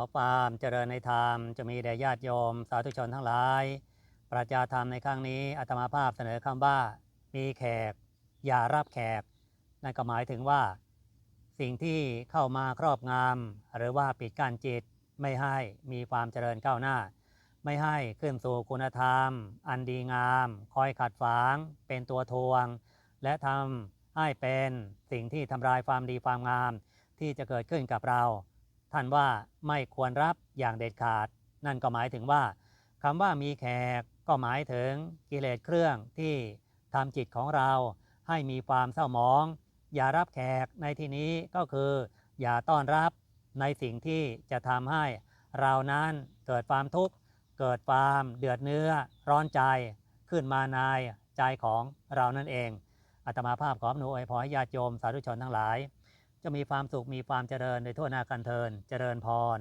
อความเจริญในธรรมจะมีแด่ญาติโยม สาธุชนทั้งหลาย ประจาธรรมในครั้งนี้อาตมาภาพเสนอคำว่า มีแขก อย่ารับแขก นั่นก็หมายถึงว่า สิ่งที่เข้ามาครอบงำหรือว่าปิดกั้นจิต ไม่ให้มีความเจริญก้าวหน้า ไม่ให้ขึ้นสู่คุณธรรม อันดีงาม คอยขัดฝาง เป็นตัวทวง และทำให้เป็นสิ่งที่ทำลายความดีความงาม ที่จะเกิดขึ้นกับเรา ท่านว่าไม่ควรรับอย่างเด็ดขาด นั่นก็หมายถึงว่าคำว่ามีแขกก็หมายถึงกิเลสเครื่องที่ทำจิตของเราให้มีความเศร้าหมอง อย่ารับแขกในที่นี้ก็คือ อย่าต้อนรับในสิ่งที่จะทำให้เรานั้นเกิดความทุกข์ เกิดความเดือดเนื้อร้อนใจขึ้นมาในใจของเรานั่นเองอาตมาภาพขออำนวยพรให้ญาติโยมสาธุชนทั้งหลาย จะมีความสุขมีความเจริญในทั่วหน้ากันเทินเจริญพร